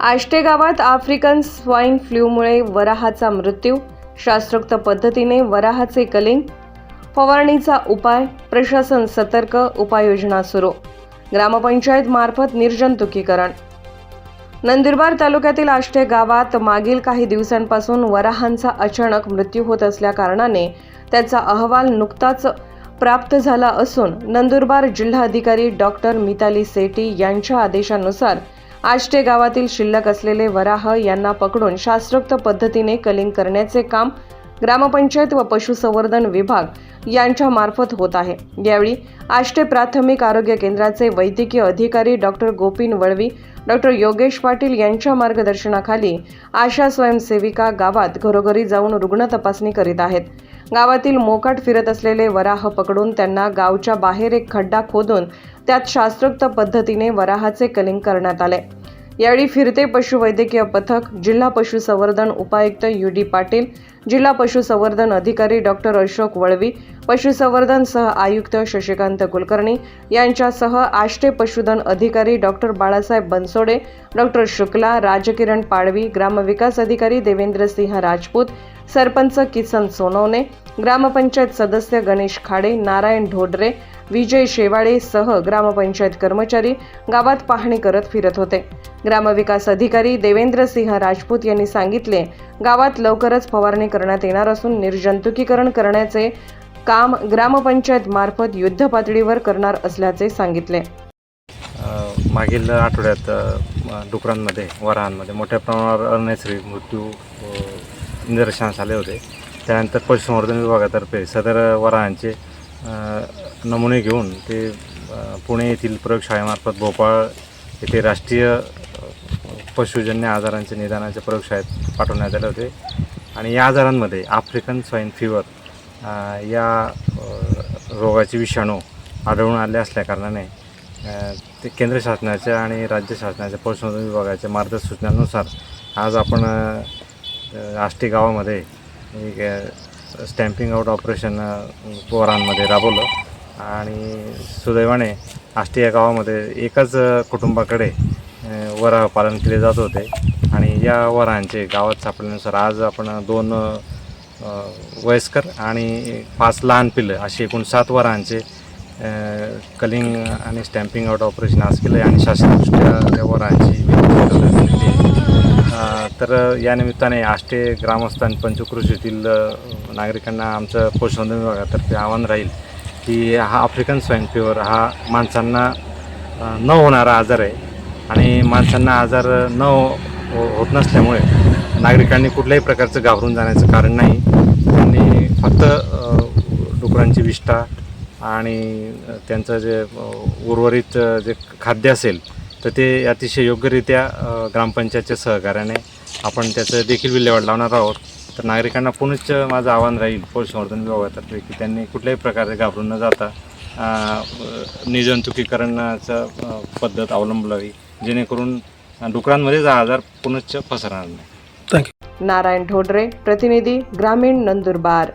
आष्टे गावात African swine फ्ल्यूमुळे वराहाचा मृत्यू. शास्त्रोक्त पद्धतीने वराहाचे कलिंग. फवारणीचा उपाय प्रशासन सतर्क उपाययोजना सुरू. ग्रामपंचायत मार्फत निर्जंतुकीकरण. नंदुरबार तालुक्यातील आष्टे गावात मागील काही दिवसांपासून वराहांचा अचानक मृत्यू होत असल्याकारणाने त्याचा अहवाल नुकताच प्राप्त झाला असून नंदुरबार जिल्हाधिकारी डॉक्टर मिताली सेटी यांच्या आदेशानुसार आष्टे गावातील शिल्लक असलेले वराह यांना पकडून शास्त्रोक्त पद्धतीने कलिंग करण्याचे काम ग्रामपंचायत व पशुसंवर्धन विभाग यांच्या मार्फत होत आहे. यावेळी आष्टे प्राथमिक आरोग्य केंद्राचे वैद्यकीय अधिकारी डॉक्टर गोपीन वळवी डॉक्टर योगेश पाटील यांच्या मार्गदर्शनाखाली आशा स्वयंसेविका गावात घरोघरी जाऊन रुग्ण तपासणी करीत आहेत. गावातील मोकाट फिरत असलेले वराह पकडून त्यांना गावच्या बाहेर एक खड्डा खोदून त्यात शास्त्रोक्त पद्धतीने वराहाचे कलिंग करण्यात आले. यावेळी फिरते पशुवैद्यकीय पथक जिल्हा पशुसंवर्धन उपायुक्त यू डी पाटील जिल्हा पशुसंवर्धन अधिकारी डॉक्टर अशोक वळवी पशुसंवर्धन सह आयुक्त शशिकांत कुलकर्णी यांच्यासह आष्टे पशुधन अधिकारी डॉक्टर बाळासाहेब बनसोडे डॉक्टर शुक्ला राजकिरण पाडवी ग्रामविकास अधिकारी देवेंद्र सिंह राजपूत सरपंच किसन सोनवणे ग्रामपंचायत सदस्य गणेश खाडे नारायण ढोडरे विजय शेवाळे सह ग्रामपंचायत कर्मचारी गावात पाहणी करत फिरत होते. ग्रामविकास अधिकारी देवेंद्र सिंह राजपूत यांनी सांगितले गावात लवकरच फवारणी करण्यात येणार असून निर्जंतुकीकरण करण्याचे काम ग्रामपंचायत मार्फत युद्ध पातळीवर करणार असल्याचे सांगितले. मागील आठवड्यात डुकरांमध्ये वराहांमध्ये मोठ्या प्रमाणावर अनैसर्गिक मृत्यू निदर्शनास आले होते. त्यानंतर पशुसंवर्धन विभागातर्फे सदर वराहांचे नमुने घेऊन ते पुणे येथील प्रयोगशाळेमार्फत भोपाळ येथे राष्ट्रीय पशुजन्य आजारांचे निदानाच्या प्रयोगशाळेत पाठवण्यात आले होते. आणि या आजारांमध्ये आफ्रिकन स्वाईन फिवर या रोगाचे विषाणू आढळून आले असल्याकारणाने ते केंद्र शासनाच्या आणि राज्य शासनाच्या पशुसंवर्धन विभागाच्या मार्गदर्शनानुसार आज आपण आष्टी गावामध्ये एक स्टॅम्पिंग आउट ऑपरेशन अ, पोरांमध्ये राबवलं. आणि सुदैवाने आष्टी या गावामध्ये एकाच कुटुंबाकडे वरा पालन केले जात होते. आणि या वरांचे गावात सापडल्यानुसार आज आपण दोन वयस्कर आणि पाच लहान पिल्लं अशी एकूण सात वरांचे कलिंग आणि स्टॅम्पिंग आउट ऑपरेशन आज केलं आहे आणि शासनदृष्ट्या त्या वरांची तर या निमित्ताने आष्टे ग्रामस्थ आणि पंचकृषीतील नागरिकांना आमचं पशुसंवर्धन विभागातर्फे आव्हान राहील की हा आफ्रिकन स्वाईन फिवर हा माणसांना न होणारा आजार आहे आणि माणसांना आजार न हो, हो- होत नसल्यामुळे नागरिकांनी कुठल्याही प्रकारचं घाबरून जाण्याचं कारण नाही. त्यांनी फक्त डुकरांची विष्ठा आणि त्यांचं जे उर्वरित जे खाद्य असेल तर ते अतिशय योग्यरित्या ग्रामपंचायतच्या सहकार्याने आपण त्याचं देखील विल्हेवाट लावणार आहोत. तर नागरिकांना पुनश्च माझं आव्हान राहील पशुसंवर्धन विभागातर्फे की त्यांनी कुठल्याही प्रकारे घाबरून न जाता अ, पद्धत अवलंबलावी जेणेकरून डुकरांमध्येच हा आजार पुनश्च पसरणार नाही. नारायण ढोडरे प्रतिनिधी ग्रामीण नंदुरबार.